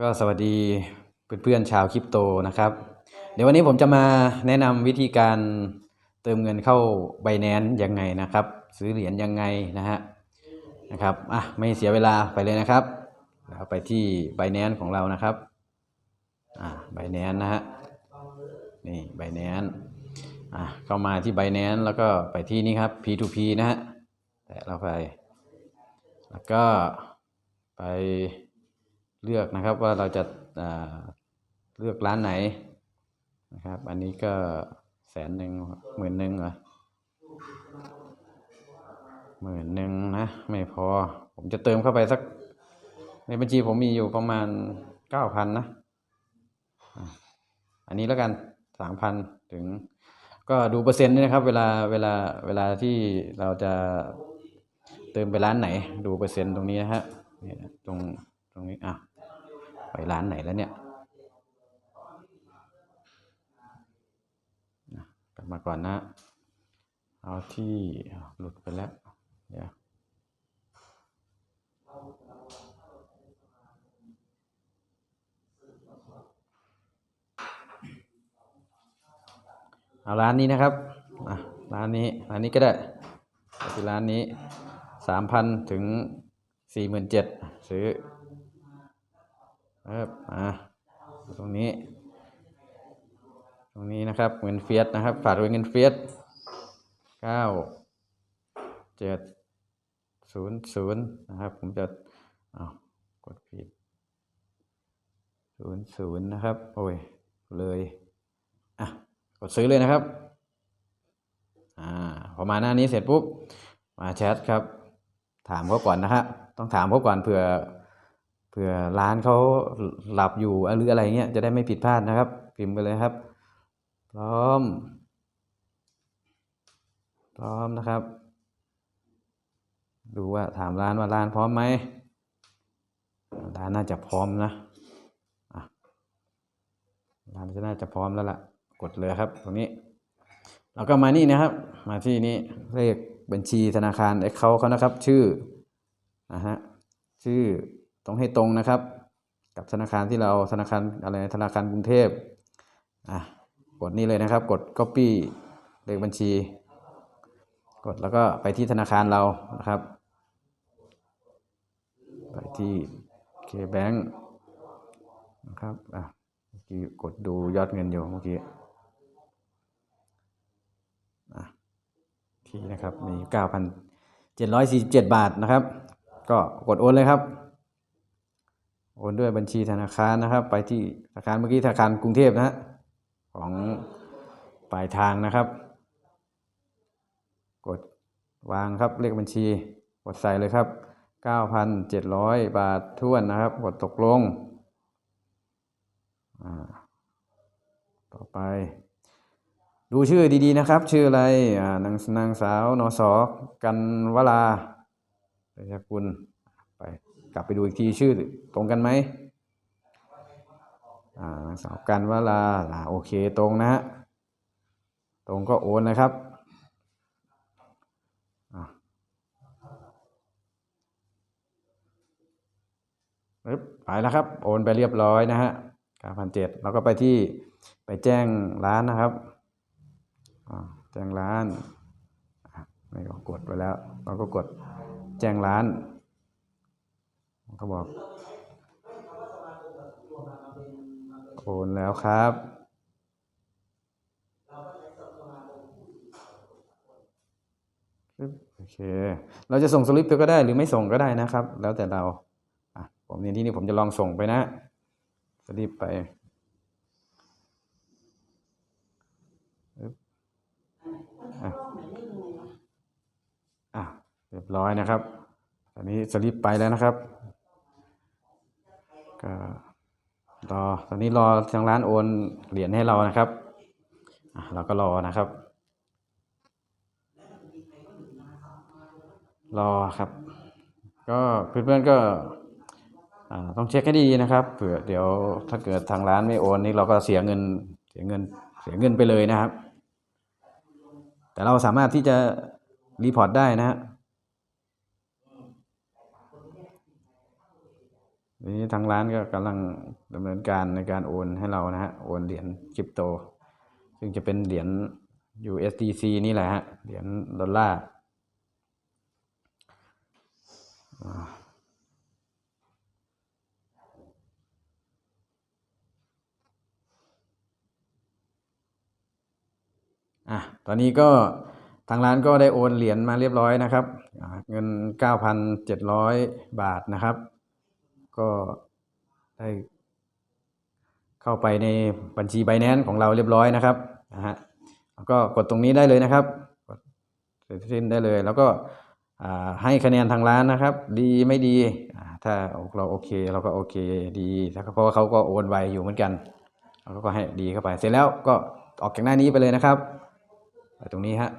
ก็สวัสดีเพื่อนๆชาวคริปโตนะครับ เดี๋ยววันนี้ผมจะมาแนะนำวิธีการเติมเงินเข้า b บ n a n c e ยังไงนะครับ ซื้อเหรียญยังไงนะฮะนะครับอะไม่เสียเวลาไปเลยนะครับเราไปที่ b บ n a n c e ของเรานะครับอ่า b บ n a n c e นะฮะนี่ b บ n a n c e อะเข้ามาที่ b บ n a n c e แล้วก็ไปที่นี่ครับ P2P นะฮะแตะเราไป แล้วก็ไป เลือกนะครับว่าเราจะเลือกร้านไหนนะครับ อันนี้ก็แสนหนึ่งหมื่นหนึ่งเหรอหมื่นหนึ่งนะไม่พอ ผมจะเติมเข้าไปสัก ในบัญชีผมมีอยู่ประมาณเก้าพันนะอันนี้แล้วกันสามพันถึง ก็ดูเปอร์เซ็นต์ด้วยนะครับ เวลาเวลาเวลาที่เราจะเติมไปร้านไหน ดูเปอร์เซ็นต์ตรงนี้นะฮะนี่ตรงตรงนี้อะ ไปร้านไหนแล้วเนี่ยกลับมาก่อนนะ เอาที่หลุดไปแล้ว เดี๋ยวเอาร้านนี้นะครับ ร้านนี้ ร้านนี้ก็ได้ไปที่ร้านนี้สามพันถึงสี่หมื่นเจ็ดซื้อ ครับอะตรงนี้ ตรงนี้นะครับเงินเฟียสนะครับฝากด้วยเงินเฟียสเก้าเจ็ดศูนย์ศูนย์นะครับ ผมจะอ้าวกดผิดศูนย์ศูนย์นะครับ โอ้ย เลยอะกดซื้อเลยนะครับอ่าพอมาหน้านี้เสร็จปุ๊บมาแชทครับ ถามเขาก่อนนะฮะต้องถามเขาก่อนเผื่อ เผื่อร้านเขาหลับอยู่หรืออะไรเงี้ยจะได้ไม่ผิดพลาดนะครับ พิมพ์ไปเลยครับ พร้อม พร้อมนะครับ ดูว่าถามร้านว่าร้านพร้อมไหมร้านน่าจะพร้อมนะร้านจะน่าจะพร้อมแล้วล่ะ กดเลยครับ ตรงนี้เราก็มานี่นะครับ มาที่นี่เลขบัญชีธนาคารเอ็กเขาเขานะครับ ชื่อนะฮะชื่อ ต้องให้ตรงนะครับ กับธนาคารที่เราธนาคารอะไรธนาคารกรุงเทพอะกดนี่เลยนะครับ กด copy เลขบัญชี กดแล้วก็ไปที่ธนาคารเรานะครับ ไปที่ KBank นะครับอะเมื่อกี้กดดูยอดเงินอยู่เมื่อกี้อะที่นะครับมี 9,747 บาทนะครับ ก็กดโอนเลยครับ โอนด้วยบัญชีธนาคารนะครับ ไปที่ธนาคารเมื่อกี้ธนาคารกรุงเทพนะฮะของปลายทางนะครับ กดวางครับเลขบัญชี กดใส่เลยครับ 9,700 บาททวนนะครับ กดตกลง ต่อไป ดูชื่อดีๆนะครับ ชื่ออะไรนางนางสาวนสกันวลาเดชกุล กลับไปดูอีกทีชื่อตรงกันไหมอ่านางสาวกันวลาอ่าโอเคตรงนะฮะตรงก็โอนนะครับปึ๊บไปแล้วครับ โอนไปเรียบร้อยนะฮะ9,700แล้วก็ไปที่ไปแจ้งร้านนะครับแจ้งร้านอะไม่ก็กดไปแล้ว เราก็กดแจ้งร้าน ก็บอกโอนแล้วครับโอเค เราจะส่งสลิปก็ได้หรือไม่ส่งก็ได้นะครับ แล้วแต่เราอะผมในที่นี้ผมจะลองส่งไปนะสลิปไปอะเรียบร้อยนะครับตอนนี้สลิปไปแล้วนะครับ ก็รอตอนนี้รอทางร้านโอนเหรียญให้เรานะครับเราก็รอนะครับ รอครับ ก็เพื่อนๆก็อ่าต้องเช็คให้ดีนะครับเผื่อเดี๋ยวถ้าเกิดทางร้านไม่โอนนี่เราก็เสียเงินเสียเงินเสียเงินไปเลยนะครับ แต่เราสามารถที่จะรีพอร์ตได้นะฮะ ที นี้ทางร้านก็กำลังดำเนินการในการโอนให้เรานะฮะ โอนเหรียญคริปโต ซึ่งจะเป็นเหรียญ USDC นี่แหละฮะ เหรียญดอลลาร์อะ ตอนนี้ก็ทางร้านก็ได้โอนเหรียญมาเรียบร้อยนะครับอ่าเงิน 9,700 บาทนะครับ ก็ได้เข้าไปในบัญชี Binance ของเราเรียบร้อยนะครับนะฮะแล้วก็กดตรงนี้ได้เลยนะครับกดเสร็จสิ้นได้เลย แล้วก็ให้คะแนนทางร้านนะครับ ดีไม่ดีถ้าเราโอเคเราก็โอเคดีเพราะว่าเขาก็โอนไวอยู่เหมือนกันเราก็ให้ดีเข้าไป เสร็จแล้วก็ออกจากหน้านี้ไปเลยนะครับไปตรงนี้ฮะ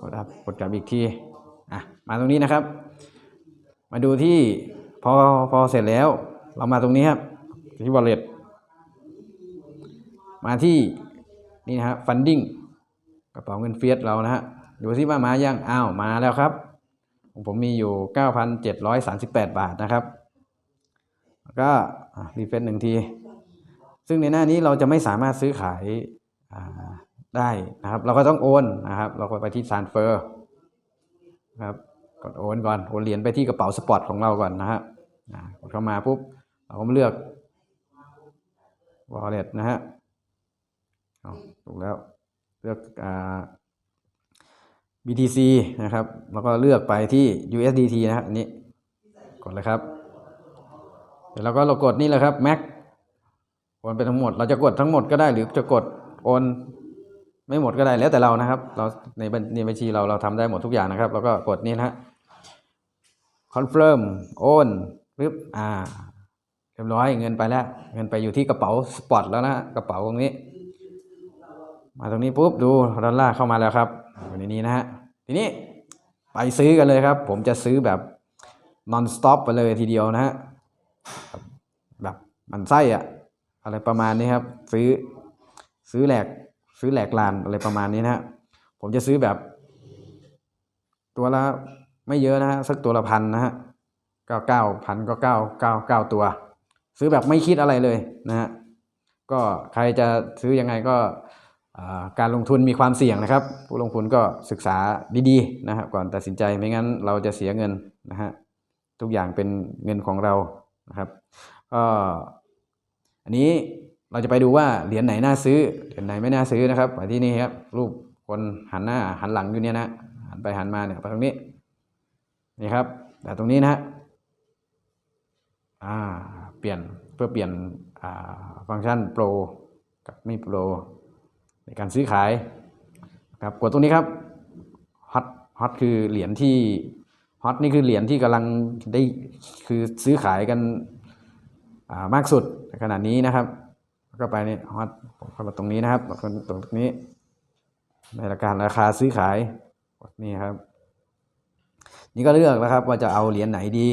กดครับกดกลับอีกทีอะมาตรงนี้นะครับ มาดูที่ พอพอเสร็จแล้ว เรามาตรงนี้ครับที่ wallet มาที่นี่นะฮะ funding กระเป๋าเงินเฟียสเรานะฮะดูซิว่ามายังอ้าวมาแล้วครับ ผมมีอยู่ 9,738 บาทนะครับ ก็รีเฟรชหนึ่งที ซึ่งในหน้านี้เราจะไม่สามารถซื้อขายได้นะครับ เราก็ต้องโอนนะครับ เราก็ไปที่ transfer นะครับกดโอนก่อน โอนเหรียญไปที่กระเป๋าสปอร์ตของเราก่อนนะฮะ กดเข้ามาปุ๊บเราก็มาเลือก wallet นะฮะเอาถูกแล้วเลือกอ่า BTC นะครับ แล้วก็เลือกไปที่ USDT นะครับอันนี้กดเลยครับ เดี๋ยวเราก็เรากดนี่แหละครับ Max โอนไปทั้งหมด เราจะกดทั้งหมดก็ได้หรือจะกดโอนไม่หมดก็ได้แล้วแต่เรานะครับ เราในบัญในบัญชีเราเราทำได้หมดทุกอย่างนะครับ แล้วก็กดนี่นะฮะ confirm โอน ปึ๊บอ่าเรียบร้อยเงินไปแล้ว เงินไปอยู่ที่กระเป๋าสปอตแล้วนะกระเป๋าตรงนี้ มาตรงนี้ปุ๊บดูดอลลาร์เข้ามาแล้วครับอยู่ในนี้นะฮะทีนี้ไปซื้อกันเลยครับ ผมจะซื้อแบบ non stop ไปเลยทีเดียวนะฮะแบบมันไส้อะอะไรประมาณนี้ครับ ซื้อซื้อแหลกซื้อแหลกลานอะไรประมาณนี้นะฮะผมจะซื้อแบบ ตัวละไม่เยอะนะฮะสักตัวละพันนะฮะ เก้าเก้าพันก็เก้าเก้าเก้าตัว ซื้อแบบไม่คิดอะไรเลยนะฮะก็ใครจะซื้อยังไงก็การลงทุนมีความเสี่ยงนะครับ ผู้ลงทุนก็ศึกษาดีๆนะครับก่อนตัดสินใจไม่งั้นเราจะเสียเงินนะฮะทุกอย่างเป็นเงินของเรานะครับก็อันนี้เราจะไปดูว่าเหรียญไหนน่าซื้อเหรียญไหนไม่น่าซื้อนะครับมาที่นี่ครับรูปคนหันหน้าหันหลังอยู่เนี่ยนะหันไปหันมาเนี่ยไปตรงนี้นี่ครับแต่ตรงนี้นะฮะ อ่าเปลี่ยนเพื่อเปลี่ยนฟังก์ชันโปรกับไม่โปรในการซื้อขายครับกดตรงนี้ครับฮอตฮอตคือเหรียญที่ฮอตนี่คือเหรียญที่กำลังได้คือซื้อขายกันามากสุดในขณะนี้นะครับแล้วก็ไปนี่ฮอตผมเข้ามาตรงนี้นะครับกดตรงนี้ ในราคาราคาซื้อขายนี่ครับ นี่ก็เลือกแล้วครับว่าจะเอาเหรียญไหนดี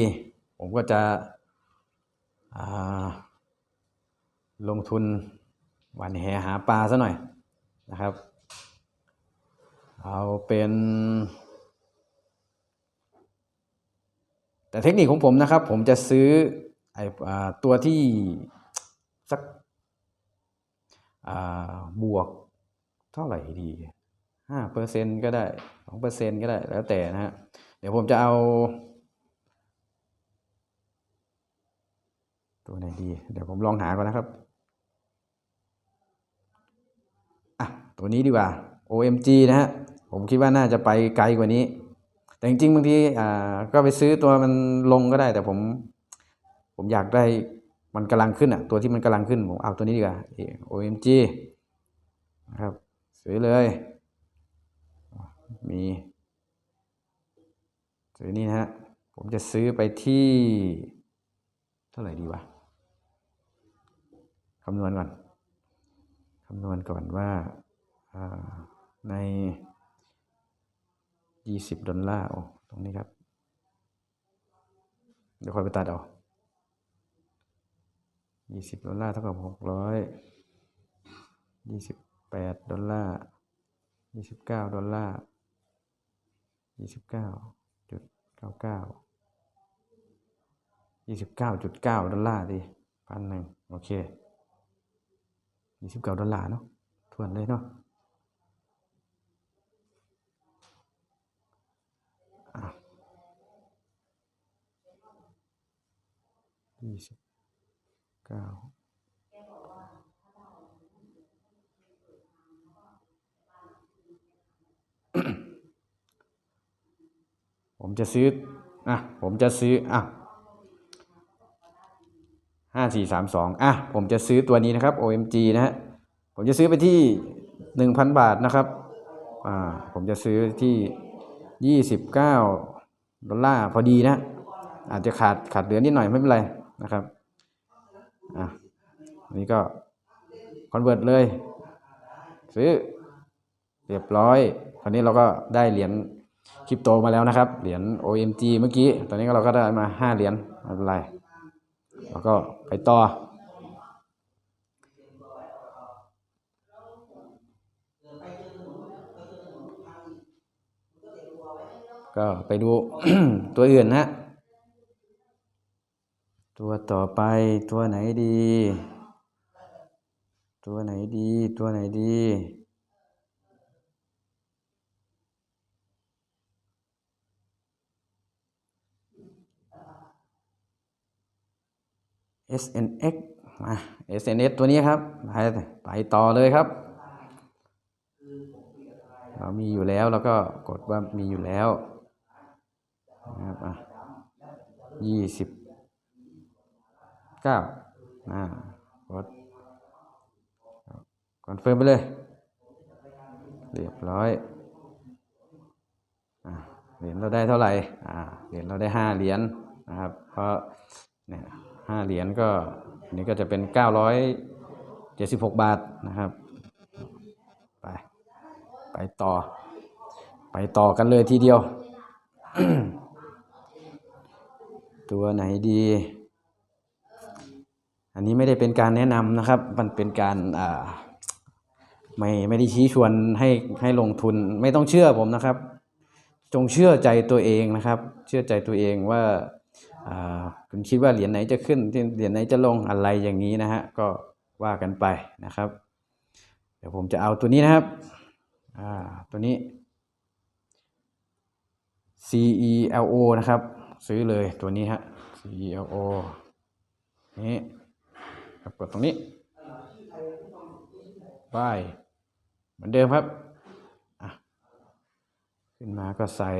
ผมก็จะ ลงทุนหวันแหหาปลาซะหน่อยนะครับ เอาเป็น แต่เทคนิคของผมนะครับ ผมจะซื้อไออตัวที่สักบวกเท่าไหร่ดีห้าเปอร์เซ็นก็ได้สองเปอร์เซ็นก็ได้แล้วแต่นะฮะเดี๋ยวผมจะเอา ตัวไหนดี เดี๋ยวผมลองหาก่อนนะครับ อะ ตัวนี้ดีกว่า OMG นะฮะ ผมคิดว่าน่าจะไปไกลกว่านี้ แต่จริงๆบางทีอ่าก็ไปซื้อตัวมันลงก็ได้ แต่ผม ผมอยากได้มันกำลังขึ้นอะ ตัวที่มันกำลังขึ้น ผมเอาตัวนี้ดีกว่า OMG นะครับซื้อเลย มี ซื้อนี่นะฮะ ผมจะซื้อไปที่ เท่าไหร่ดีวะ คำนวณก่อนคำนวณก่อนว่าาในยี่สิบดอลลาร์โอ้ตรงนี้ครับ เดี๋ยวค่อยไปตัดเอายี่สิบดอลลาร์เท่ากับหกร้อยยี่สิบแปดดอลลาร์ยี่สิบเก้าดอลลาร์ยี่สิบเก้าจุดเก้าเก้ายี่สิบเก้าจุดเก้าดอลลาร์ดิพันหนึ่งโอเค ยี่สิบเก้าดอลลาร์เนาะทวนเลยเนาะอะยี่สิบเก้าผมจะซื้ออะผมจะซื้ออะ ห้าสี่สามสองอะผมจะซื้อตัวนี้นะครับ OMG นะฮะผมจะซื้อไปที่หนึ่งพันบาทนะครับอ่าผมจะซื้อที่ยี่สิบเก้าดอลลาร์พอดีนะ อาจจะขาดขาดเหลือนิดหน่อยไม่เป็นไรนะครับอะอันนี้ก็คอนเวิร์ตเลย ซื้อเรียบร้อยคราวนี้เราก็ได้เหรียญคริปโตมาแล้วนะครับ เหรียญ OMG เมื่อกี้ ตอนนี้เราก็ได้มาห้าเหรียญไม่เป็นไร แล้วก็ไปต่อ ก็ไปดูตัวอื่นนะตัวต่อไปตัวไหนดี ตัวไหนดี ตัวไหนดี SNX มา SNX ตัวนี้ครับ ไปไปต่อเลยครับ เรามีอยู่แล้วแล้วก็กดว่ามีอยู่แล้วนะครับอะยี่สิบเก้าอ่ากดคอนเฟิร์มไปเลย เรียบร้อยอะเหรียญเราได้เท่าไหร่อ่าเหรียญเราได้ห้าเหรียญนะครับ เพราะเนี่ย ห้าเหรียญก็อันนี้ก็จะเป็นเก้าร้อยเจ็ดสิบหกบาทนะครับ ไป ไปต่อ ไปต่อกันเลยทีเดียว ตัวไหนดี อันนี้ไม่ได้เป็นการแนะนำนะครับ มันเป็นการอ่าไม่ไม่ได้ชี้ชวนให้ให้ลงทุนไม่ต้องเชื่อผมนะครับ จงเชื่อใจตัวเองนะครับ เชื่อใจตัวเองว่าอ่า คุณคิดว่าเหรียญไหนจะขึ้นเหรียญไหนจะลงอะไรอย่างนี้นะฮะก็ว่ากันไปนะครับ เดี๋ยวผมจะเอาตัวนี้นะครับตัวนี้ CELO นะครับ ซื้อเลยตัวนี้ฮะ CELO นี่ครับกดตรงนี้ไปเหมือนเดิมครับ ขึ้นมาก็ใส่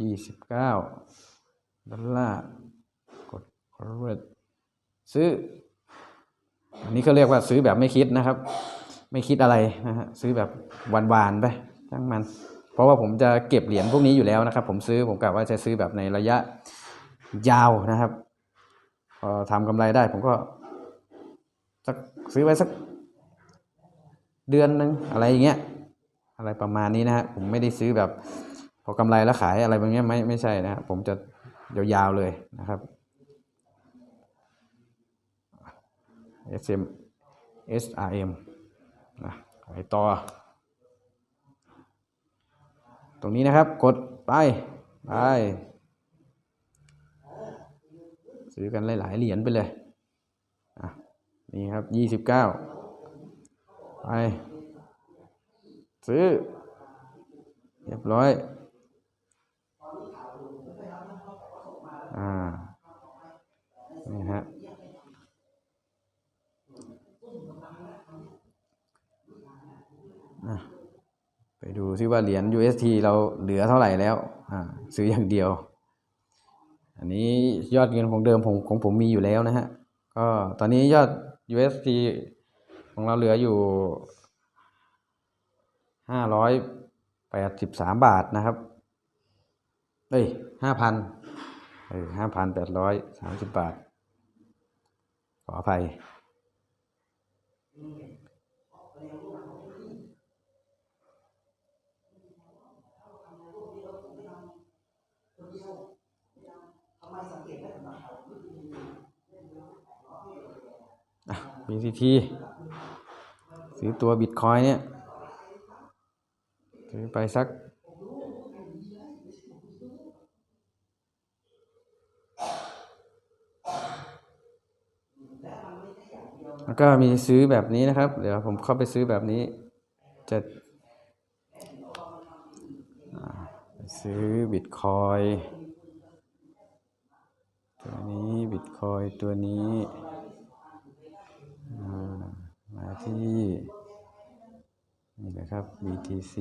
ยี่สิบเก้า ดอลลาร์กด forward ซื้อ อันนี้ก็เรียกว่าซื้อแบบไม่คิดนะครับ ไม่คิดอะไรนะฮะซื้อแบบหวานๆไปช่างมัน เพราะว่าผมจะเก็บเหรียญพวกนี้อยู่แล้วนะครับ ผมซื้อผมกะว่าจะซื้อแบบในระยะยาวนะครับพอทำกำไรได้ผมก็สักซื้อไว้สักเดือนหนึ่งอะไรอย่างเงี้ยอะไรประมาณนี้นะฮะผมไม่ได้ซื้อแบบ พอกำไรแล้วขายอะไรแบบเนี้ยไม่ไม่ใช่นะครับผมจะ ยาวๆเลยนะครับ SM SRM นะไปต่อ ตรงนี้นะครับกดไปไปซื้อกันหลายๆเหรียญไปเลยอะนี่ครับยี่สิบเก้าไปซื้อ เรียบร้อย อ่านี่ฮะไปดูซิว่าเหรียญ UST เราเหลือเท่าไหร่แล้วอ่าซื้ออย่างเดียว อันนี้ยอดเงินของเดิมผมของผมมีอยู่แล้วนะฮะ ก็ตอนนี้ยอด UST ของเราเหลืออยู่ห้าร้อยแปดสิบสามบาทนะครับ เอ้ยห้าพัน เออห้าพันแปดร้อยสามสิบบาท ขออภัยอะ BCT ซื้อตัวบิตคอยเนี่ย ซื้อไปสัก แล้วก็มีซื้อแบบนี้นะครับ เดี๋ยวผมเข้าไปซื้อแบบนี้ จะซื้อบิตคอยตัวนี้บิตคอยตัวนี้มาที่ นี่นะครับ BTC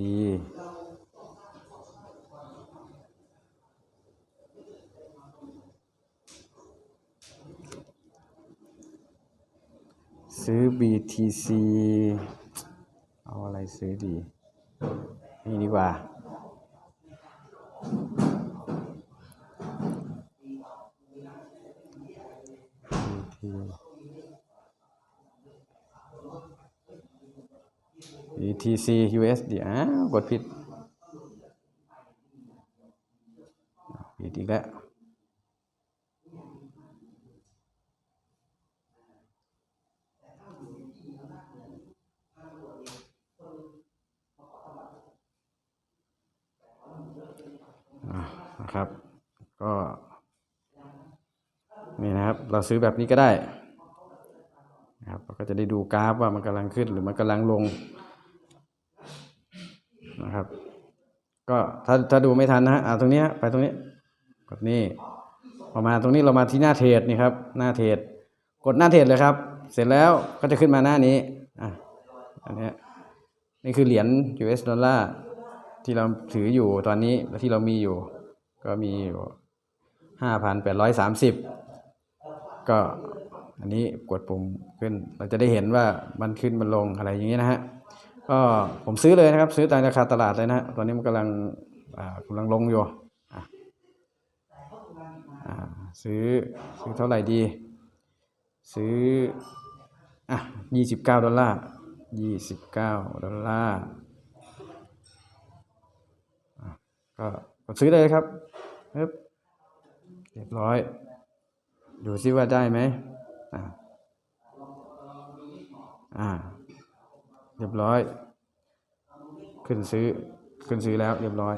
ซื้อ BTC เอาอะไรซื้อดี นี่ดีกว่า BTC USD อ้าวกดผิดผิดอีกแล้ว อะ นะครับ ก็นี่นะครับ เราซื้อแบบนี้ก็ได้นะครับเราก็จะได้ดูกราฟว่ามันกำลังขึ้นหรือมันกำลังลงนะครับ ก็ถ้าถ้าดูไม่ทันนะฮะอ่าตรงนี้ไปตรงนี้กดนี่พอมาตรงนี้เรามาที่หน้าเทรดนี่ครับ หน้าเทรดกดหน้าเทรดเลยครับ เสร็จแล้วก็จะขึ้นมาหน้านี้อะอันนี้นี่คือเหรียญ US ดอลลาร์ที่เราถืออยู่ตอนนี้และที่เรามีอยู่ ก็มีอยู่ห้าพันแปดร้อยสามสิบก็อันนี้กดปุ่มขึ้น เราจะได้เห็นว่ามันขึ้นมันลงอะไรอย่างนี้นะฮะก็ผมซื้อเลยนะครับ ซื้อตามราคาตลาดเลยนะฮะตอนนี้มันกำลังกำลังลงอยู่อะซื้อซื้อเท่าไหร่ดี ซื้ออะยี่สิบเก้าดอลลาร์ยี่สิบเก้าดอลลาร์ก็ซื้อเลยครับ ปึ๊บเรียบร้อย ดูซิว่าได้ไหมอ่าอ่า เรียบร้อย ขึ้นซื้อ ขึ้นซื้อแล้ว เรียบร้อย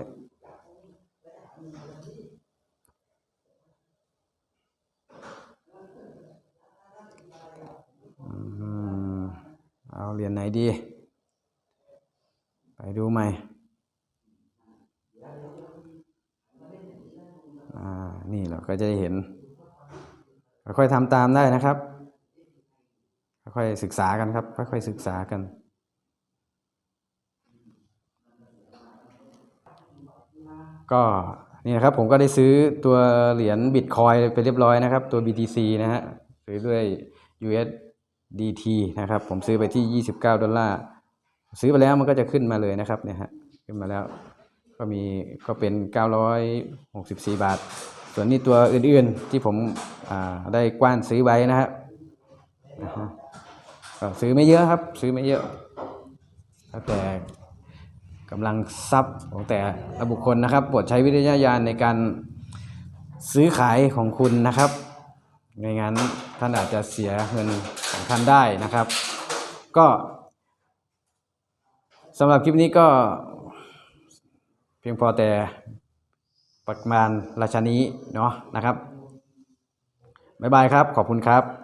อืมเอาเหรียญไหนดี ไปดูใหม่ อ่า นี่เราก็จะได้เห็น ค่อยๆทำตามได้นะครับ ค่อยๆศึกษากันครับ ค่อยๆศึกษากันก็นี่นะครับผมก็ได้ซื้อตัวเหรียญบิตคอยไปเรียบร้อยนะครับ ตัว BTC นะฮะซื้อด้วย USDT นะครับ ผมซื้อไปที่ 29 ดอลลาร์ซื้อไปแล้วมันก็จะขึ้นมาเลยนะครับเนี่ยฮะขึ้นมาแล้วก็มีก็เป็น 964 บาท ส่วนนี้ตัวอื่นๆที่ผมได้กว้านซื้อไว้นะฮะนะฮะก็ซื้อไม่เยอะครับ ซื้อไม่เยอะแล้วแต่กำลังทรัพย์ของแต่ละบุคคลนะครับโปรดใช้วิทยาญาณในการซื้อขายของคุณนะครับไม่งั้นท่านอาจจะเสียเงินของท่านได้นะครับ ก็สำหรับคลิปนี้ก็เพียงพอแต่ ประมาณราชานี้เนาะนะครับบ๊ายบายครับ ขอบคุณครับ